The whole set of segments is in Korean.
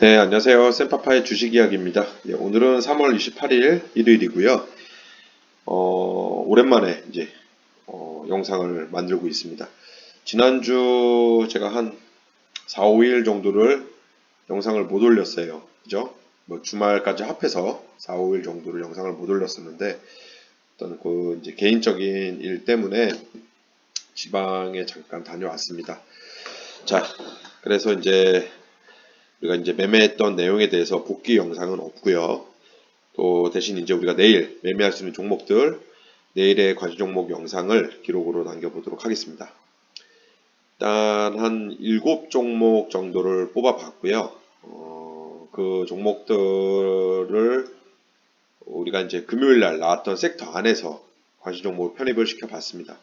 네, 안녕하세요. 센파파의 주식 이야기입니다. 예, 오늘은 3월 28일 일요일이고요. 어, 오랜만에 이제 어, 영상을 만들고 있습니다. 지난주 제가 한 4, 5일 정도를 영상을 못 올렸어요. 그죠? 뭐 주말까지 합해서 4, 5일 정도를 영상을 못 올렸었는데 어떤 그 이제 개인적인 일 때문에 지방에 잠깐 다녀왔습니다. 자, 그래서 이제 우리가 이제 매매했던 내용에 대해서 복귀 영상은 없고요. 또 대신 이제 우리가 내일 매매할 수 있는 종목들 내일의 과시 종목 영상을 기록으로 남겨보도록 하겠습니다. 일단 한 7종목 정도를 뽑아봤고요. 어, 그 종목들을 우리가 이제 금요일 날 나왔던 섹터 안에서 과시 종목을 편입을 시켜봤습니다.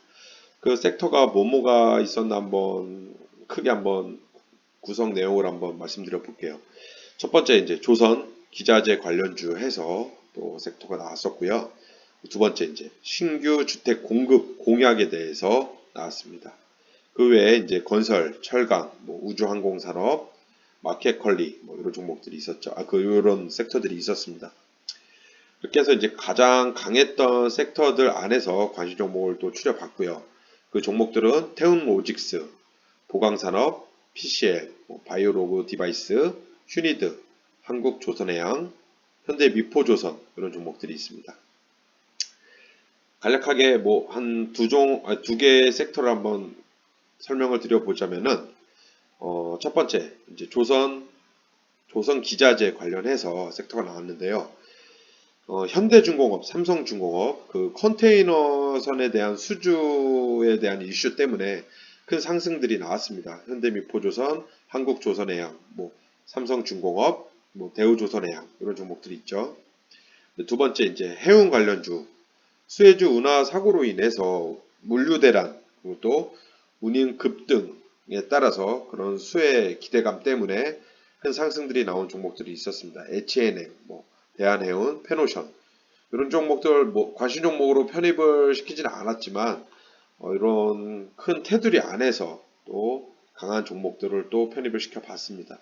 그 섹터가 뭐뭐가 있었나 한번 크게 한번 구성 내용을 한번 말씀드려 볼게요. 첫 번째 이제 조선 기자재 관련주 해서 또 섹터가 나왔었고요. 두 번째 이제 신규 주택 공급 공약에 대해서 나왔습니다. 그 외에 이제 건설, 철강, 뭐 우주항공산업, 마켓컬리 뭐 이런 종목들이 있었죠. 아, 그 이런 섹터들이 있었습니다. 이렇게 해서 이제 가장 강했던 섹터들 안에서 관심 종목을 또 추려봤고요. 그 종목들은 태운 로직스, 보강산업, PCL, 뭐 바이오로그 디바이스, 휴니드, 한국조선해양, 현대미포조선 이런 종목들이 있습니다. 간략하게 뭐 한 두 종, 아, 두 개의 섹터를 한번 설명을 드려보자면은 어, 첫 번째 이제 조선 조선 기자재 관련해서 섹터가 나왔는데요. 어, 현대중공업, 삼성중공업 그 컨테이너선에 대한 수주에 대한 이슈 때문에 큰 상승들이 나왔습니다. 현대미 포조선, 한국조선해양, 뭐 삼성중공업, 뭐 대우조선해양 이런 종목들이 있죠. 두 번째 이제 해운 관련주 수혜주 운하 사고로 인해서 물류 대란 그리고 또 운임 급등에 따라서 그런 수혜 기대감 때문에 큰 상승들이 나온 종목들이 있었습니다. H&M, 뭐 대한해운, 페노션 이런 종목들 뭐 과신 종목으로 편입을 시키지는 않았지만 어, 이런 큰 테두리 안에서 또 강한 종목들을 또 편입을 시켜 봤습니다.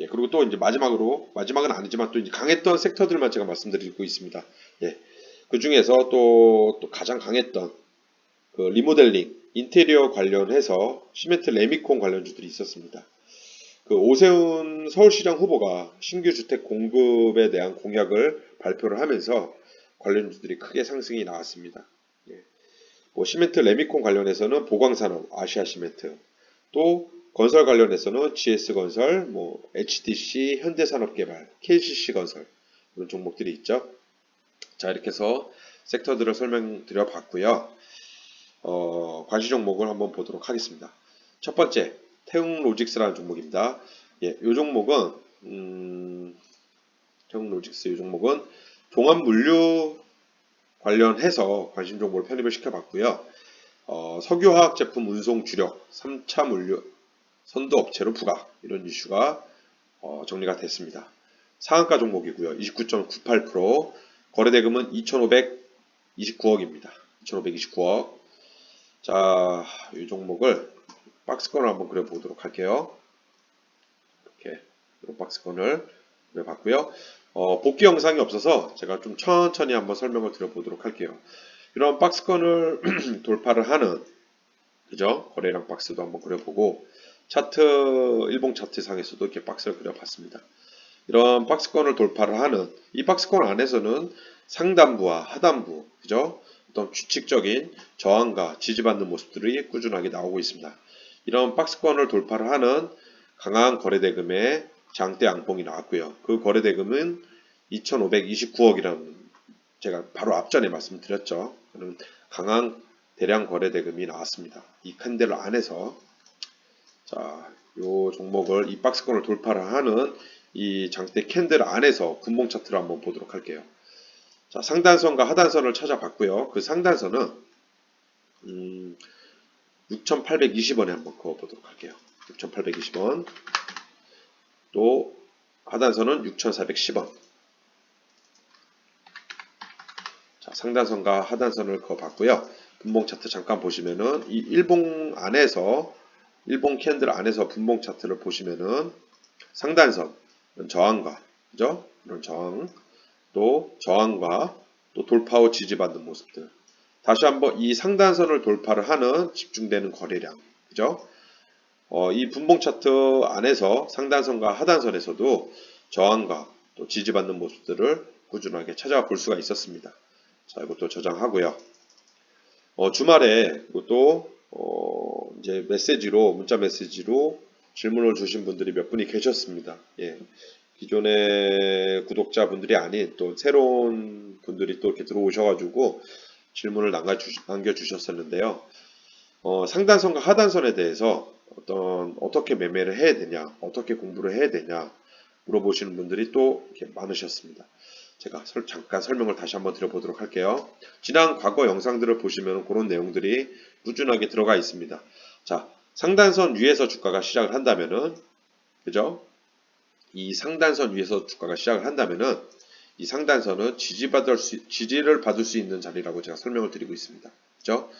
예, 그리고 또 이제 마지막으로 마지막은 아니지만 또 이제 강했던 섹터들만 제가 말씀드리고 있습니다. 예, 그 중에서 또, 또 가장 강했던 그 리모델링, 인테리어 관련해서 시멘트 레미콘 관련주들이 있었습니다. 그 오세훈 서울시장 후보가 신규 주택 공급에 대한 공약을 발표를 하면서 관련주들이 크게 상승이 나왔습니다. 뭐 시멘트 레미콘 관련해서는 보광산업 아시아 시멘트 또 건설 관련해서는 GS건설, 뭐 HDC, 현대산업개발, KCC 건설 이런 종목들이 있죠. 자 이렇게 해서 섹터들을 설명드려 봤고요. 어, 관시 종목을 한번 보도록 하겠습니다. 첫 번째 태웅 로직스라는 종목입니다. 예, 이 종목은 음, 태웅 로직스 이 종목은 종합 물류 관련해서 관심 정보를 편입을 시켜봤고요. 어, 석유화학 제품 운송 주력 3차 물류 선도 업체로 부각 이런 이슈가 어, 정리가 됐습니다. 상한가 종목이고요. 29.98% 거래대금은 2,529억입니다. 2,529억. 자, 이 종목을 박스권을 한번 그려보도록 할게요. 이렇게 박스권을 그려봤고요. 어, 복귀 영상이 없어서 제가 좀 천천히 한번 설명을 드려보도록 할게요. 이런 박스권을 돌파를 하는 그죠? 거래량 박스도 한번 그려보고 차트 일봉 차트 상에서도 이렇게 박스를 그려봤습니다. 이런 박스권을 돌파를 하는 이 박스권 안에서는 상단부와 하단부 그죠? 어떤 규칙적인 저항과 지지받는 모습들이 꾸준하게 나오고 있습니다. 이런 박스권을 돌파를 하는 강한 거래대금의 장대 양봉이 나왔고요. 그 거래 대금은 2,529억이라는 제가 바로 앞전에 말씀드렸죠. 그는 강한 대량 거래 대금이 나왔습니다. 이 캔들 안에서 자, 요 종목을 이 박스권을 돌파를 하는 이 장대 캔들 안에서 분봉 차트를 한번 보도록 할게요. 자, 상단선과 하단선을 찾아봤고요. 그 상단선은 음, 6,820원에 한번 그어 보도록 할게요. 6,820원. 또 하단선은 6,410원. 자, 상단선과 하단선을 그어봤고요. 분봉 차트 잠깐 보시면은 이 일봉 안에서 일봉 캔들 안에서 분봉 차트를 보시면은 상단선, 저항과, 그죠? 이런 저항, 또 저항과 또 돌파 후 지지받는 모습들. 다시 한번 이 상단선을 돌파를 하는 집중되는 거래량, 그죠? 어, 이 분봉 차트 안에서 상단선과 하단선에서도 저항과 또 지지받는 모습들을 꾸준하게 찾아볼 수가 있었습니다. 자, 이것도 저장하고요. 어, 주말에 이것도 어, 이제 메시지로 문자 메시지로 질문을 주신 분들이 몇 분이 계셨습니다. 예. 기존의 구독자분들이 아닌 또 새로운 분들이 또 이렇게 들어오셔가지고 질문을 남겨주셨, 었는데요 어, 상단선과 하단선에 대해서 어떤 어떻게 매매를 해야 되냐, 어떻게 공부를 해야 되냐 물어보시는 분들이 또 이렇게 많으셨습니다. 제가 설- 잠깐 설명을 다시 한번 드려보도록 할게요. 지난 과거 영상들을 보시면 그런 내용들이 꾸준하게 들어가 있습니다. 자, 상단선 위에서 주가가 시작을 한다면은, 그죠? 이 상단선 위에서 주가가 시작을 한다면은, 이 상단선은 지지받을 수, 지지를 받을 수 있는 자리라고 제가 설명을 드리고 있습니다. 그죠?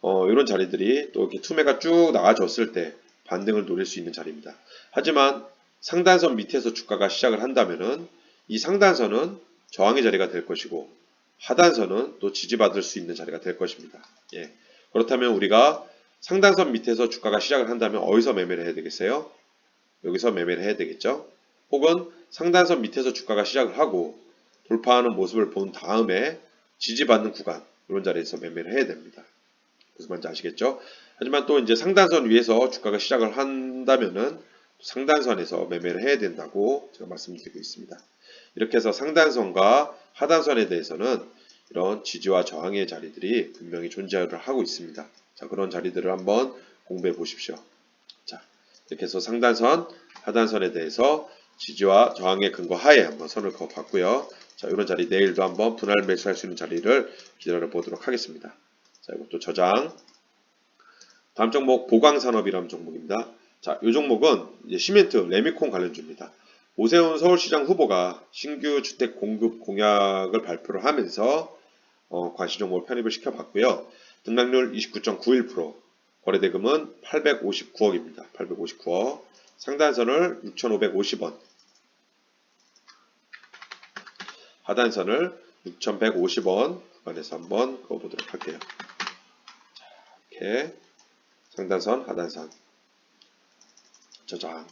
어, 이런 자리들이 또 이렇게 투매가 쭉 나와줬을 때 반등을 노릴 수 있는 자리입니다. 하지만 상단선 밑에서 주가가 시작을 한다면은 이 상단선은 저항의 자리가 될 것이고 하단선은 또 지지받을 수 있는 자리가 될 것입니다. 예. 그렇다면 우리가 상단선 밑에서 주가가 시작을 한다면 어디서 매매를 해야 되겠어요? 여기서 매매를 해야 되겠죠? 혹은 상단선 밑에서 주가가 시작을 하고 돌파하는 모습을 본 다음에 지지받는 구간 이런 자리에서 매매를 해야 됩니다. 무슨 말인지 아시겠죠? 하지만 또 이제 상단선 위에서 주가가 시작을 한다면은 상단선에서 매매를 해야 된다고 제가 말씀드리고 있습니다. 이렇게 해서 상단선과 하단선에 대해서는 이런 지지와 저항의 자리들이 분명히 존재를 하고 있습니다. 자, 그런 자리들을 한번 공부해 보십시오. 자, 이렇게 해서 상단선, 하단선에 대해서 지지와 저항의 근거 하에 한번 선을 그어 봤고요. 자, 이런 자리 내일도 한번 분할 매수할 수 있는 자리를 기다려 보도록 하겠습니다. 자, 이것도 저장. 다음 종목 보강산업이라는 종목입니다. 자, 이 종목은 이제 시멘트, 레미콘 관련주입니다. 오세훈 서울시장 후보가 신규 주택 공급 공약을 발표를 하면서 어, 관시 종목을 편입을 시켜봤고요. 등락률 29.91%, 거래대금은 859억입니다. 859억. 상단선을 6,550원, 하단선을 6,150원 구간에서 한번 그어보도록 할게요. 자, 이렇게 상단선, 하단선 저장.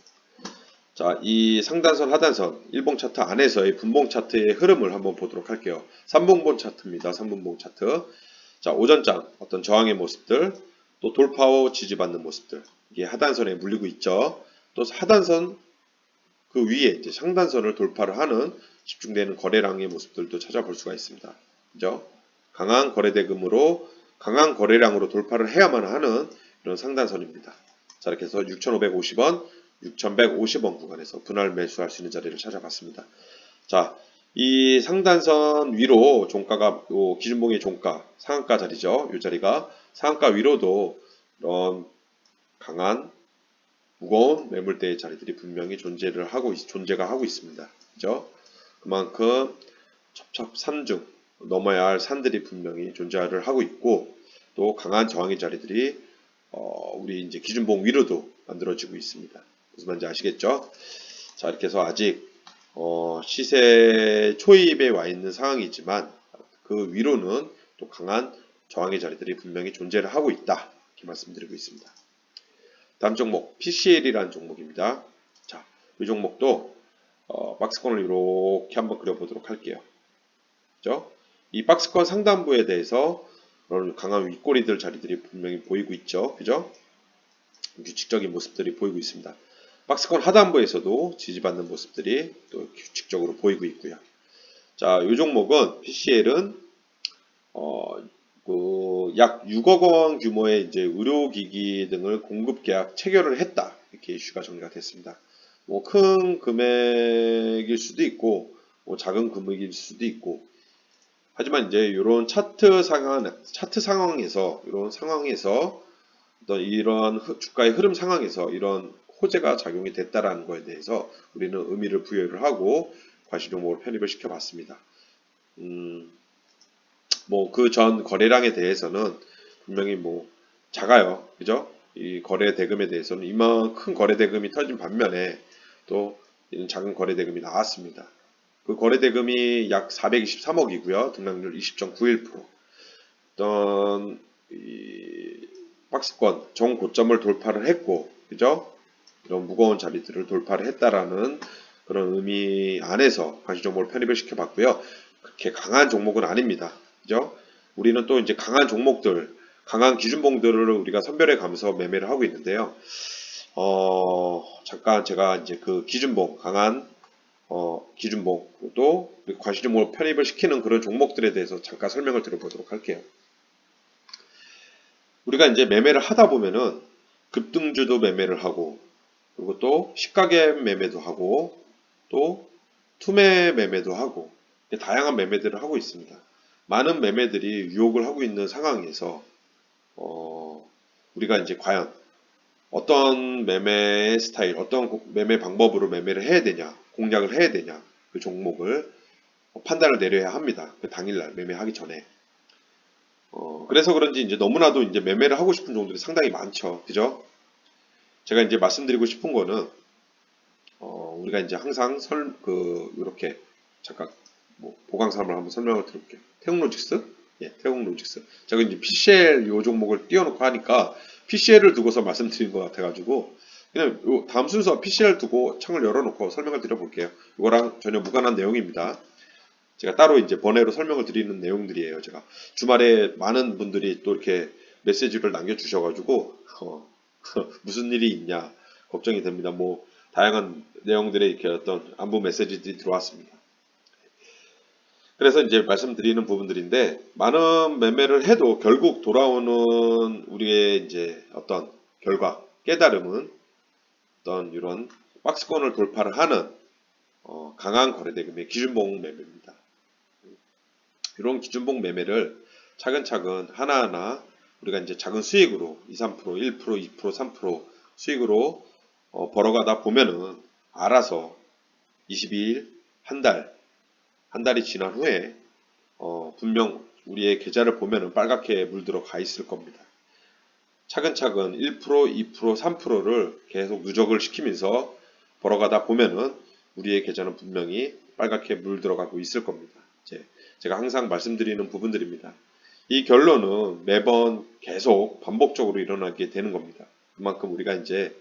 자, 이 상단선, 하단선, 일봉 차트 안에서의 분봉 차트의 흐름을 한번 보도록 할게요. 3분봉 차트입니다. 3분봉 차트. 자, 오전장 어떤 저항의 모습들, 또 돌파 후 지지받는 모습들. 이게 하단선에 물리고 있죠. 또 하단선 그 위에 이제 상단선을 돌파를 하는 집중되는 거래량의 모습들도 찾아볼 수가 있습니다. 그죠? 강한 거래대금으로 강한 거래량으로 돌파를 해야만 하는 이런 상단선입니다. 자, 이렇게 해서 6,550원, 6,150원 구간에서 분할 매수할 수 있는 자리를 찾아봤습니다. 자, 이 상단선 위로 종가가 요 기준봉의 종가 상한가 자리죠. 이 자리가 상한가 위로도 이런 강한 무거운 매물대의 자리들이 분명히 존재를 하고 있, 존재가 하고 있습니다. 그죠? 그만큼 첩첩 산중 넘어야 할 산들이 분명히 존재를 하고 있고 또 강한 저항의 자리들이 어, 우리 이제 기준봉 위로도 만들어지고 있습니다. 무슨 말인지 아시겠죠? 자 이렇게 해서 아직 어, 시세 초입에 와 있는 상황이지만 그 위로는 또 강한 저항의 자리들이 분명히 존재를 하고 있다 이렇게 말씀드리고 있습니다. 다음 종목 PCL이라는 종목입니다. 자, 이 종목도 어, 박스권을 이렇게 한번 그려보도록 할게요. 그죠? 이 박스권 상단부에 대해서 강한 윗꼬리들 자리들이 분명히 보이고 있죠. 그죠? 규칙적인 모습들이 보이고 있습니다. 박스권 하단부에서도 지지받는 모습들이 또 규칙적으로 보이고 있고요. 자, 이 종목은 PCL은 어, 그 약 6억 원 규모의 이제 의료기기 등을 공급 계약 체결을 했다. 이렇게 이슈가 정리가 됐습니다. 뭐 큰 금액일 수도 있고, 뭐 작은 금액일 수도 있고, 하지만 이제 이런 차트 상황, 차트 상황에서, 이런 상황에서 어떤 이런 주가의 흐름 상황에서 이런 호재가 작용이 됐다라는 거에 대해서 우리는 의미를 부여를 하고 과시 종목으로 편입을 시켜봤습니다. 음, 뭐 그 전 거래량에 대해서는 분명히 뭐 작아요, 그죠? 이 거래 대금에 대해서는 이만큼 거래 대금이 터진 반면에 또 이런 작은 거래 대금이 나왔습니다. 그 거래 대금이 약 423억이고요. 등락률 20.91%. 어떤 이 박스권 정고점을 돌파를 했고, 그죠? 이런 무거운 자리들을 돌파를 했다라는 그런 의미 안에서 관심 종목을 편입을 시켜봤고요. 그렇게 강한 종목은 아닙니다. 그죠? 우리는 또 이제 강한 종목들, 강한 기준봉들을 우리가 선별해 가면서 매매를 하고 있는데요. 어, 잠깐 제가 이제 그 기준봉, 강한 어, 기준봉, 또 관심 종목을 편입을 시키는 그런 종목들에 대해서 잠깐 설명을 드려보도록 할게요. 우리가 이제 매매를 하다 보면은 급등주도 매매를 하고, 그리고 또 시가개 매매도 하고, 또 투매 매매도 하고, 다양한 매매들을 하고 있습니다. 많은 매매들이 유혹을 하고 있는 상황에서, 어, 우리가 이제 과연 어떤 매매 스타일, 어떤 고- 매매 방법으로 매매를 해야 되냐, 공략을 해야 되냐, 그 종목을 판단을 내려야 합니다. 그 당일날 매매하기 전에. 어, 그래서 그런지 이제 너무나도 이제 매매를 하고 싶은 종들이 상당히 많죠. 그죠? 제가 이제 말씀드리고 싶은 거는, 어, 우리가 이제 항상 설, 그, 이렇게, 잠깐, 뭐, 보강사를 한번 설명을 드릴게요. 태웅로직스? 예, 태웅로직스. 제가 이제 PCL 요 종목을 띄워놓고 하니까, PCL을 두고서 말씀드린 것 같아가지고, 그냥 요 다음 순서 PCL 두고 창을 열어놓고 설명을 드려볼게요. 이거랑 전혀 무관한 내용입니다. 제가 따로 이제 번외로 설명을 드리는 내용들이에요. 제가 주말에 많은 분들이 또 이렇게 메시지를 남겨주셔가지고 어, 무슨 일이 있냐 걱정이 됩니다. 뭐 다양한 내용들의 이렇게 어떤 안부 메시지들이 들어왔습니다. 그래서 이제 말씀드리는 부분들인데 많은 매매를 해도 결국 돌아오는 우리의 이제 어떤 결과 깨달음은 어떤 이런 박스권을 돌파를 하는 어, 강한 거래대금의 기준봉 매매입니다. 이런 기준봉 매매를 차근차근 하나하나 우리가 이제 작은 수익으로 2, 3%, 1%, 2%, 3% 수익으로 어, 벌어가다 보면은 알아서 22일, 한 달, 한 달이 지난 후에 어, 분명 우리의 계좌를 보면은 빨갛게 물들어 가 있을 겁니다. 차근차근 1%, 2%, 3%를 계속 누적을 시키면서 벌어가다 보면은 우리의 계좌는 분명히 빨갛게 물들어 가고 있을 겁니다. 이제 제가 항상 말씀드리는 부분들입니다. 이 결론은 매번 계속 반복적으로 일어나게 되는 겁니다. 그만큼 우리가 이제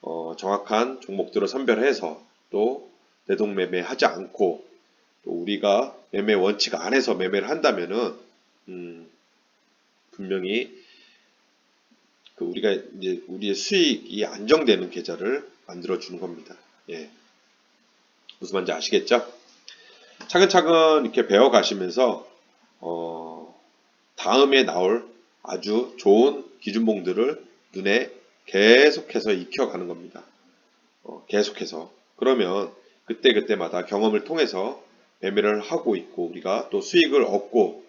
어, 정확한 종목들을 선별해서 또 내동매매 하지 않고 또 우리가 매매 원칙 안에서 매매를 한다면은 음, 분명히 그 우리가 이제 우리의 수익이 안정되는 계좌를 만들어 주는 겁니다. 예. 무슨 말인지 아시겠죠? 차근차근 이렇게 배워 가시면서 어, 다음에 나올 아주 좋은 기준봉들을 눈에 계속해서 익혀가는 겁니다. 어, 계속해서 그러면 그때 그때마다 경험을 통해서 매매를 하고 있고 우리가 또 수익을 얻고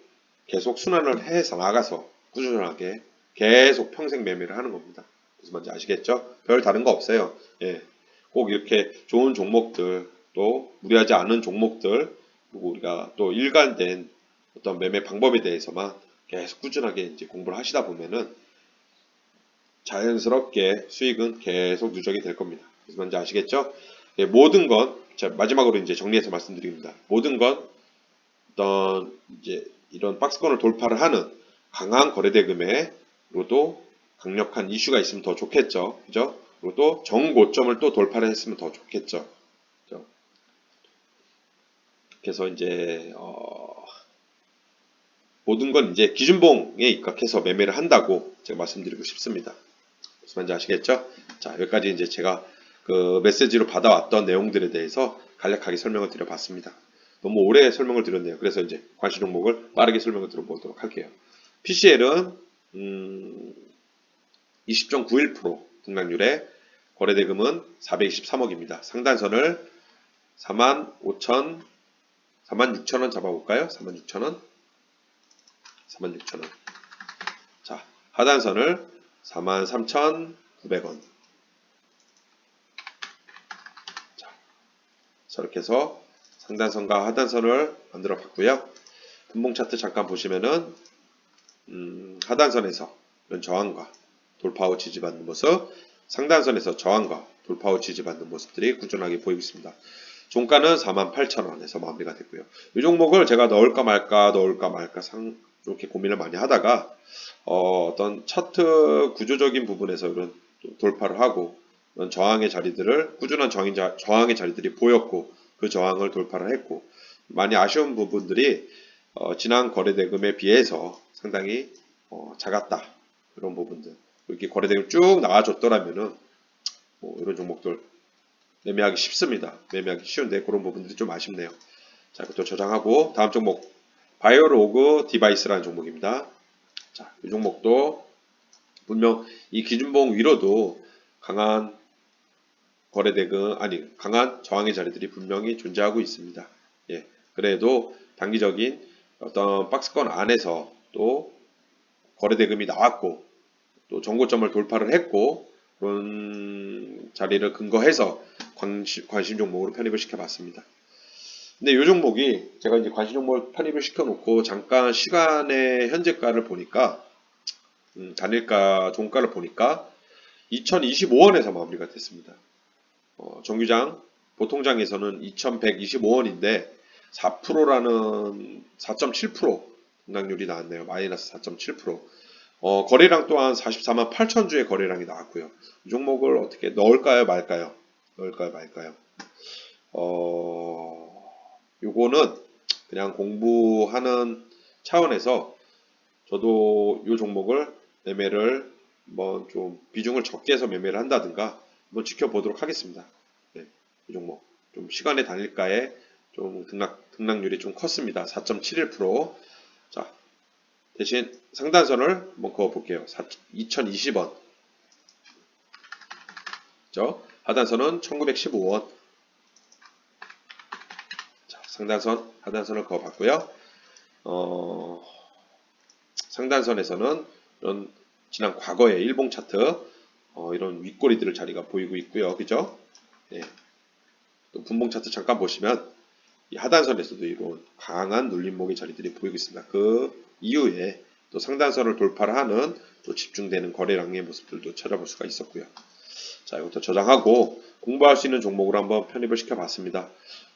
계속 순환을 해서 나가서 꾸준하게 계속 평생 매매를 하는 겁니다. 무슨 말인지 아시겠죠? 별 다른 거 없어요. 예. 꼭 이렇게 좋은 종목들 또 무리하지 않은 종목들 그리고 우리가 또 일관된 어떤 매매 방법에 대해서만 계속 꾸준하게 이제 공부를 하시다 보면은 자연스럽게 수익은 계속 누적이 될 겁니다. 무슨 말인지 아시겠죠? 예, 모든 건, 자, 마지막으로 이제 정리해서 말씀드립니다. 모든 건 어떤 이제 이런 박스권을 돌파를 하는 강한 거래대금에 그리고 또 강력한 이슈가 있으면 더 좋겠죠. 그죠? 그리고 또 정고점을 또 돌파를 했으면 더 좋겠죠. 그죠? 그래서 이제 어, 모든 건 이제 기준봉에 입각해서 매매를 한다고 제가 말씀드리고 싶습니다. 무슨 말인지 아시겠죠? 자, 여기까지 이제 제가 그 메시지로 받아왔던 내용들에 대해서 간략하게 설명을 드려봤습니다. 너무 오래 설명을 드렸네요. 그래서 이제 관심 종목을 빠르게 설명을 드려보도록 할게요. PCL은 음, 20.91% 등락률에 거래대금은 423억입니다. 상단선을 45,000, 46,000원 잡아볼까요? 46,000원. 46,000원. 자, 하단선을 43,900원. 저렇게 해서 상단선과 하단선을 만들어 봤고요. 분봉 차트 잠깐 보시면은 음, 하단선에서 이런 저항과 돌파 후 지지받는 모습, 상단선에서 저항과 돌파후 지지받는 모습들이 꾸준하게 보이고 있습니다. 종가는 48,000원에서 마무리가 됐고요. 이 종목을 제가 넣을까 말까 넣을까 말까 상 이렇게 고민을 많이 하다가 어, 떤 차트 구조적인 부분에서 이런 돌파를 하고 저항의 자리들을 꾸준한 자, 저항의 자리들이 보였고 그 저항을 돌파를 했고 많이 아쉬운 부분들이 어, 지난 거래 대금에 비해서 상당히 어, 작았다 그런 부분들 이렇게 거래 대금 쭉 나와줬더라면은 뭐 이런 종목들 매매하기 쉽습니다. 매매하기 쉬운데 그런 부분들이 좀 아쉽네요. 자, 그것도 저장하고 다음 종목 바이오로그 디바이스라는 종목입니다. 자, 이 종목도 분명 이 기준봉 위로도 강한 거래대금 아니 강한 저항의 자리들이 분명히 존재하고 있습니다. 예, 그래도 단기적인 어떤 박스권 안에서 또 거래대금이 나왔고 또 정고점을 돌파를 했고 그런 자리를 근거해서 관심, 관심 종목으로 편입을 시켜봤습니다. 근데 이 종목이 제가 이제 관심 종목을 편입을 시켜놓고 잠깐 시간의 현재가를 보니까 음, 단일가 종가를 보니까 2025원에서 마무리가 됐습니다. 어, 정규장 보통장에서는 2125원인데 4%라는 4.7% 등락률이 나왔네요. 마이너스 4.7%. 어, 거래량 또한 44만 8천 주의 거래량이 나왔고요. 이 종목을 어떻게 넣을까요, 말까요? 넣을까요, 말까요? 어, 요거는 그냥 공부하는 차원에서 저도 이 종목을 매매를 뭐 좀 비중을 적게 해서 매매를 한다든가 한번 지켜보도록 하겠습니다. 네, 이 종목 좀 시간의 단일가에 좀 등락 등락률이 좀 컸습니다. 4.71%. 자, 대신 상단선을 한번 그어 볼게요. 2020원. 죠 하단선은 1915원. 자, 상단선, 하단선을 그어 봤고요. 어, 상단선에서는 이런 지난 과거의 일봉 차트 어, 이런 윗꼬리들을 자리가 보이고 있고요. 그죠? 네. 또 분봉 차트 잠깐 보시면 이 하단선에서도 이런 강한 눌림목의 자리들이 보이고 있습니다. 그 이후에 또 상단선을 돌파를 하는 또 집중되는 거래량의 모습들도 찾아볼 수가 있었고요. 자, 이것도 저장하고 공부할 수 있는 종목으로 한번 편입을 시켜봤습니다.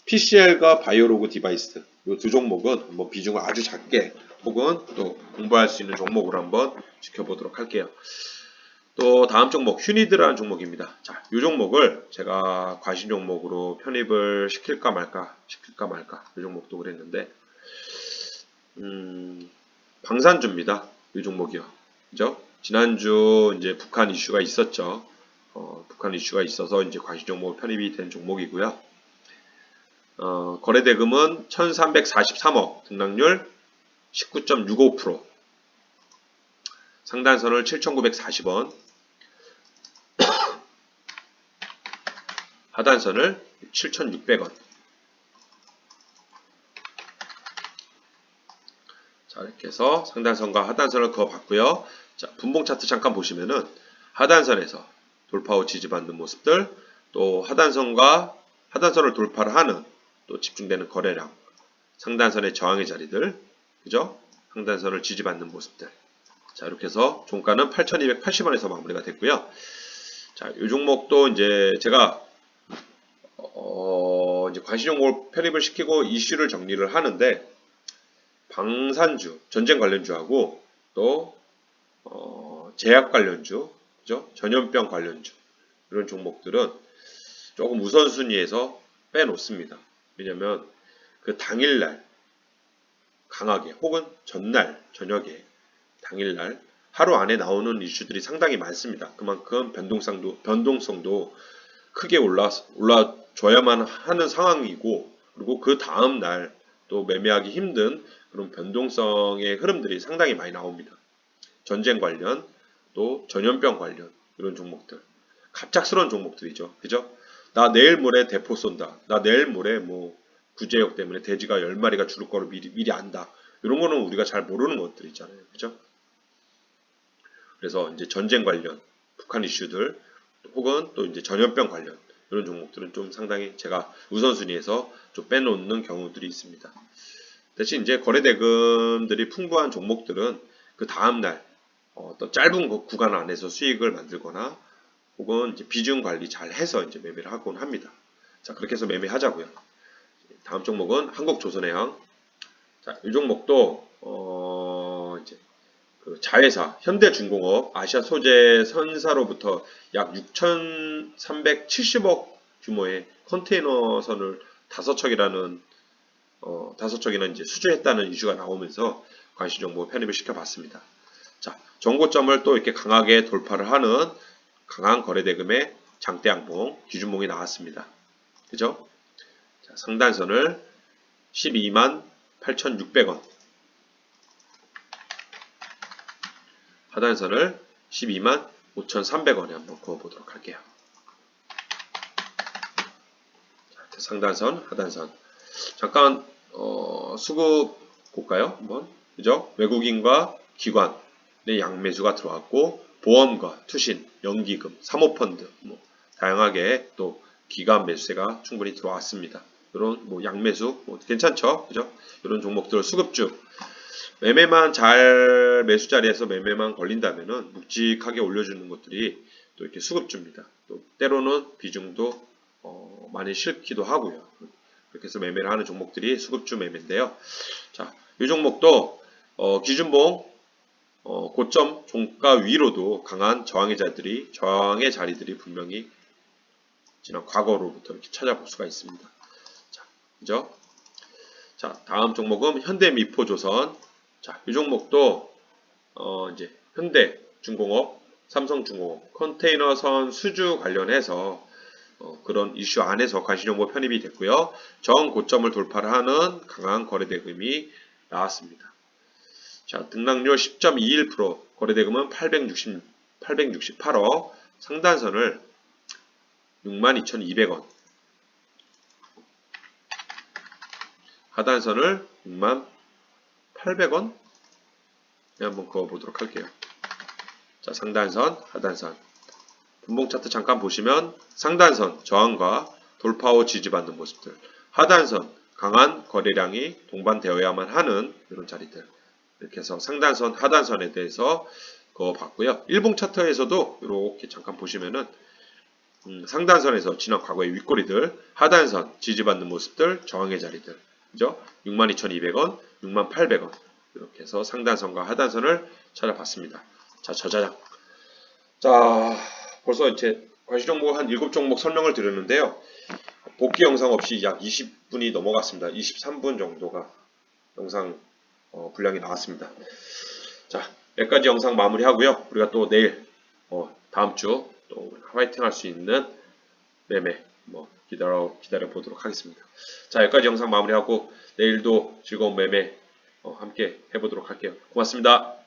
PCL과 바이오로그 디바이스 이 두 종목은 한번 비중을 아주 작게 혹은 또 공부할 수 있는 종목으로 한번 지켜보도록 할게요. 또 다음 종목 휴니드라는 종목입니다. 자, 이 종목을 제가 관심 종목으로 편입을 시킬까 말까 시킬까 말까 이 종목도 그랬는데 음, 방산주입니다. 이 종목이요. 그죠? 지난주 이제 북한 이슈가 있었죠. 어, 북한 이슈가 있어서 이제 관심 종목 편입이 된 종목이고요. 어, 거래 대금은 1343억, 등락률 19.65%. 상단선을 7,940원, 하단선을 7,600원. 자, 이렇게 해서 상단선과 하단선을 그어봤고요. 자, 분봉 차트 잠깐 보시면은 하단선에서 돌파 후 지지받는 모습들, 또 하단선과 하단선을 돌파를 하는 또 집중되는 거래량, 상단선의 저항의 자리들, 그죠? 상단선을 지지받는 모습들. 자, 이렇게 해서 종가는 8,280원에서 마무리가 됐고요. 자, 이 종목도 이제 제가 어, 이제 관심 종목을 편입을 시키고 이슈를 정리를 하는데 방산주, 전쟁 관련주하고 또 어, 제약 관련주, 그죠? 전염병 관련주 이런 종목들은 조금 우선순위에서 빼놓습니다. 왜냐면 그 당일날 강하게 혹은 전날 저녁에 당일날 하루 안에 나오는 이슈들이 상당히 많습니다. 그만큼 변동성도 변동성도 크게 올라 올라줘야만 하는 상황이고 그리고 그 다음 날 또 매매하기 힘든 그런 변동성의 흐름들이 상당히 많이 나옵니다. 전쟁 관련 또 전염병 관련 이런 종목들 갑작스러운 종목들이죠. 그죠? 나 내일 모레 대포 쏜다. 나 내일 모레 뭐 구제역 때문에 돼지가 10마리가 죽을 거를 미리, 미리 안다. 이런 거는 우리가 잘 모르는 것들 있잖아요. 그죠? 그래서 이제 전쟁 관련, 북한 이슈들, 혹은 또 이제 전염병 관련, 이런 종목들은 좀 상당히 제가 우선순위에서 좀 빼놓는 경우들이 있습니다. 대신 이제 거래대금들이 풍부한 종목들은 그 다음날 어떤 짧은 구간 안에서 수익을 만들거나 혹은 비중 관리 잘 해서 이제 매매를 하곤 합니다. 자, 그렇게 해서 매매하자고요. 다음 종목은 한국조선해양. 자, 이 종목도 어, 그 자회사 현대중공업 아시아 소재 선사로부터 약 6,370억 규모의 컨테이너선을 다섯 척이라는 어, 다섯 척이나 이제 수주했다는 이슈가 나오면서 관심 정보 편입을 시켜봤습니다. 자, 정고점을 또 이렇게 강하게 돌파를 하는 강한 거래 대금의 장대 양봉, 기준봉이 나왔습니다. 그죠? 자, 상단선을 12만 8,600원, 하단선을 12만 5,300원에 한번 그어보도록 할게요. 자, 상단선, 하단선. 잠깐 어, 수급 볼까요? 한번 그죠? 외국인과 기관의 양매수가 들어왔고 보험과 투신, 연기금, 사모펀드 뭐 다양하게 또 기관 매수세가 충분히 들어왔습니다. 이런 뭐 양매수 뭐 괜찮죠? 그죠? 이런 종목들 수급주 매매만 잘 매수 자리에서 매매만 걸린다면은 묵직하게 올려주는 것들이 또 이렇게 수급주입니다. 또 때로는 비중도 어, 많이 싫기도 하고요. 그렇게 해서 매매를 하는 종목들이 수급주 매매인데요. 자, 이 종목도 어, 기준봉 어, 고점 종가 위로도 강한 저항의 자들이 저항의 자리들이 분명히 지난 과거로부터 이렇게 찾아볼 수가 있습니다. 자, 그죠? 자, 다음 종목은 현대미포조선. 자, 이 종목도 어, 이제 현대중공업, 삼성중공업 컨테이너선 수주 관련해서 어, 그런 이슈 안에서 관심정보 편입이 됐고요. 정 고점을 돌파를 하는 강한 거래대금이 나왔습니다. 자, 등락률 10.21%, 거래대금은 860, 868억, 상단선을 62,200원, 하단선을 6800원 네, 한번 그어보도록 할게요. 자, 상단선, 하단선. 분봉 차트 잠깐 보시면 상단선 저항과 돌파 후 지지받는 모습들, 하단선 강한 거래량이 동반되어야만 하는 이런 자리들. 이렇게 해서 상단선, 하단선에 대해서 그어봤고요. 일봉 차트에서도 이렇게 잠깐 보시면은 음, 상단선에서 지난 과거의 윗꼬리들, 하단선 지지받는 모습들, 저항의 자리들, 그죠? 62,200원, 68,800원 이렇게 해서 상단선과 하단선을 찾아봤습니다. 자, 저자장. 자, 벌써 이제 관시종목 한 7종목 설명을 드렸는데요. 복귀 영상 없이 약 20분이 넘어갔습니다. 23분 정도가 영상 어, 분량이 나왔습니다. 자, 여기까지 영상 마무리하고요. 우리가 또 내일 어, 다음 주 또 화이팅 할 수 있는 매매 뭐 기다려 기다려 보도록 하겠습니다. 자, 여기까지 영상 마무리하고 내일도 즐거운 매매 어, 함께 해보도록 할게요. 고맙습니다.